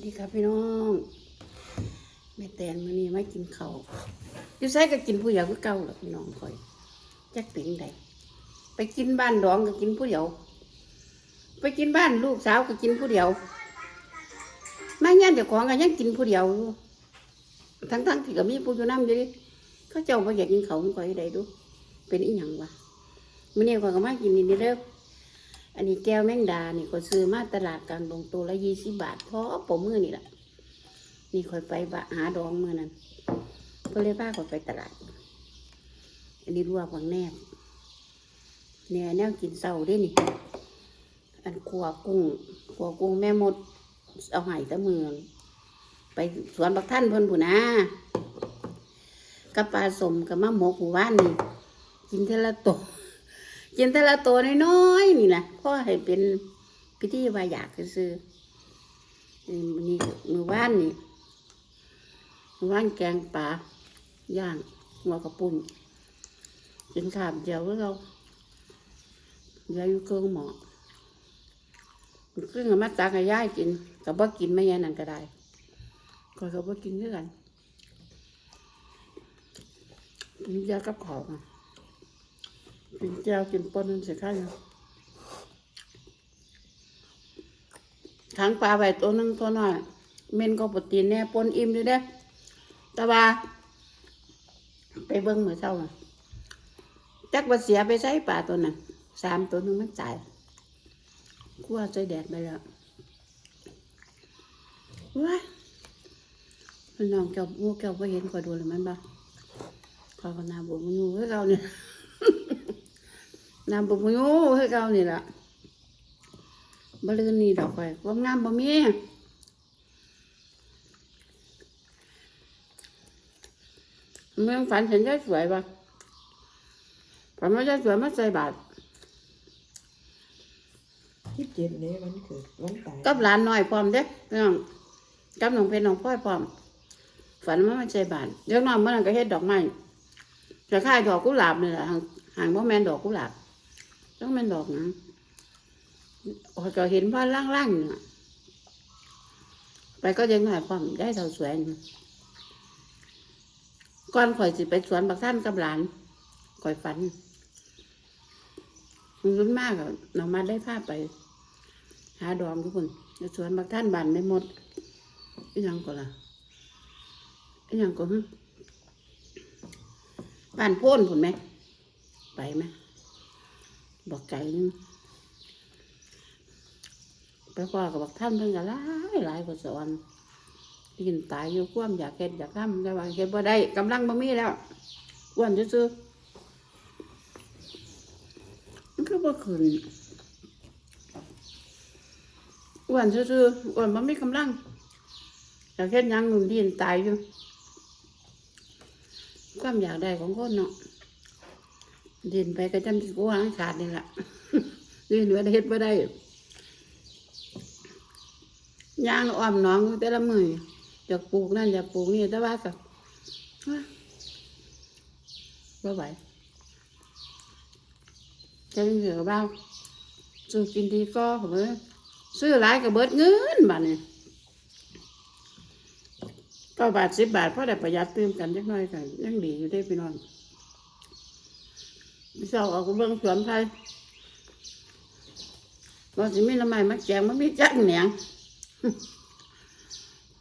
สดีครับพี่น้องแม่แตนมานี่ไม่กินเขาวอยู่ไสก็กินผู้เดียวก็เก่าหรอกพี่น้องคอยจักเป็นใดไปกินบ้านดองก็กินผู้เดียว ไปกินบ้านลูกสาวก็กินผู้เดียวแม่ย่านเจ้าของก็ยังกินผู้เดียวอยู่ทั้งๆที่ก็มีผู้อยู่น้ำอยู่ดิเขาเจ้าบ่อยากกินเขาวมันคอยได้ดูเป็นอีหยังวะมื้อนี้ข้อยก็มากินนี่เด้อ อันนี้แก้วแมงดานี่ก็ซื้อมาตลาดกลางดงตัวละยี่สิบบาทเพราะผมมือนี่แหละนี่คอยไปบะหาดองมือนั้นก็เลยพาคอยไปตลาด อันนี้รัวบางแนบเนี่ยแนวกินเศร้าเด้วยนี่ อันขัวกุ้งขัวกุ้งแม่มด เอาหายตะมือไปสวนบักท่านพนผู้นะกับปลาสมกับมะหมกหมู่บ้านนี่กินเทละโตว กินแต่ละตัวน้อยๆนี่แหละพ่อให้เป็นพิธีวายากซื้อนี่มือว่านนี่มือว่านแกงปลาย่างหัวกระปุ่นกินขามเดียวก็เรายวอยู่เครื่องหมอเครื่องมาตักให้ย่ายกินกับบ่กินไม่ยันนั่นก็ได้ก็เขาบ่กินด้วยกันกินยากับของ กินแก้วกินปนนั่นสิข้าวอยู่ขังปลาไว้ตัวหนึงตัวหน้อย เมนก็ปรตีนแน่ปนอิ่มอยู่เด้แต่ว่า ไปเบิ้งเหมือนเช้าน่ะจักว่าเสียไปใส่ปลาตัวนั้นสามตัวหนึงมันตายคั่วใส่แดดไปแล้วว้ายพี่น้องแก้วมูแก้วไ่เห็นคอยดูเลยมันบ้าขอก็นาบวมันอยู่ให้เราเนี่ย น้ำบุกยูให้เก่านี่ล่ะบลืนนี่ดอกไปความงามบ่มีเมืองฝันเห็นยายสวยปะฝันว่ายายสวยมาใส่บาตรยี่สิบเจ็ดนี้วันเกิดวันตายกับหลานน้อยพร้อมเด้พี่น้องกับน้องเพชรน้องพ่อยพร้อม ฝันว่ามาใส่บาตรเดี๋ยวน้องเมื่อนั้นก็เฮ็ดดอกไม้จะค่ายดอกกุหลาบนี่แหละห่างห่างบ่แม่นดอกกุหลาบ ต้องม่นดอกนะโอ้ยก็เห็นว่าล่างๆเนี่ยไปก็ยังหน่อยพร้อมได้เท่าสวยก่อนข่อยสิไปสวนบักท่านกับหลานข่อยฝันมันรุนมากอะน้องมาได้ภาพไป หาดอมทุกคนในสวนบักท่านบานไม่หมดยังก็ล่ะอีหยังก็ฮึบ้านโพ้นผุนไหม ไปไหม บอกไก่นึงไปกว่ากับบักท่านเพิ่งก็หลายหลายกว่าสอนกินตายอยู่ความอยากเฮ็ดอยากทำแต่ว่าเฮ็ดบ่ได้กำลังบ่มีแล้วอ้วนซื่อมันคือบ่ขึ้นอ้วนซื่อๆอ้วนมันไม่กำลังอยากเฮ็ดยังหนุนดินตายอยู่ความอยากได้ของคนเนาะ ดินไปก็จำที่กูวางขาดนี่แหละดินว่าได้เฮ็ดบ่ได้ย่างอ้อมน้องแต่ละมืออยากปลูกนั่นอยากปลูกนี่แต่ว่าก็เอ้ยบ่ไหวจะเหลือบ้างซื้อกินดีก็เหมือซื้อหลายก็เบิดเงินบาทนี่ก็บาทสิบบาทเพราะได้ประหยัดเติมกันจักน่อยกันยังดีอยู่ได้พี่น้อง พี่เช้าเอาเบิ่งสวนไทยว่าสิมีน้ำไม้มาแจงมันมีจักแหนง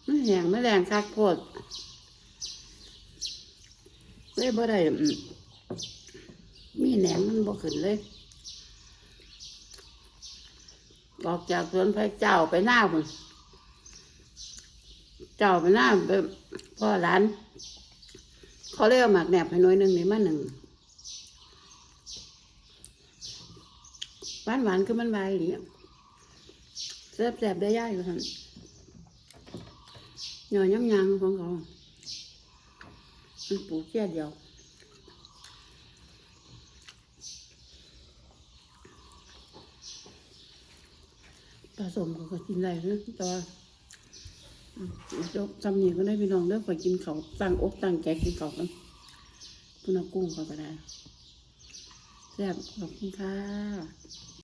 มันแหงไม่แรงคักโพดเลยบ่ได้มีแหนงมันบ่ขึ้นเลย ออกจากสวนพระเจ้าไปหน้าพุ่นเจ้าไปหน้าไปพ่อหลาน เขาเรียกหมากแหนบให้น้อยหนึ่งนี่มาหนึ่ง หวานหวานคือมันวายหรือแซ่บแซ่บๆได้ย่ายอยู่ท่านหน่อยย่ำยางของเขามันปลูกแค่เดียวผสมเขาก็กินได้นะแต่ว่าอืมเดี๋ยวจำนี่ก็ได้พี่น้องเด้อไปกินเขาตั้งอกตั้งใจกินเขากันคุณเอากุ้งเขาก็ได้ ซ่บขอบคุณค่ะ